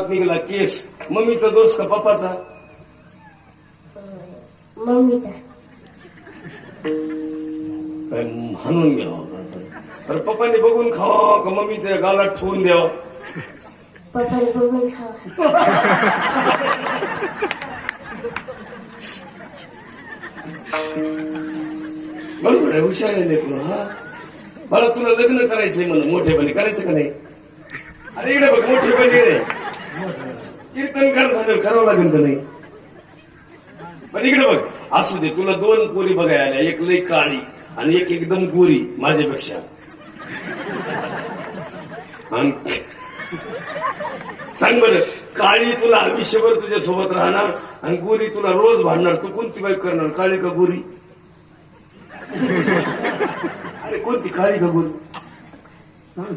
निघाला केस मम्मीचा दोष का पप्पाचा मम्मीचा काय हाणून घ्यावं तर पप्पाने बघून खावा का मम्मी त्या गालात ठेवून द्यावं पप्पाने बघून खावा बरोबर आहे हुशार आहे लेकरू हा मला तुला लग्न करायचंय म्हणून मोठेपणी करायचं का नाही अरे इकडे बघ मोठेपणी कीर्तन कर झालं करावं लागेल का नाही? पण इकडे बघ. असू दे तुला दोन पोरी बघायला आल्या एक लई काळी आणि एक एकदम गोरी माझ्यापेक्षा. सांग बरं काळी तुला आयुष्यभर तुझ्या सोबत राहणार आणि गोरी तुला रोज भांडणार. तू कोणती बाईक करणार काळी का गोरी? अरे कोणती काळी का गोरी? सांग.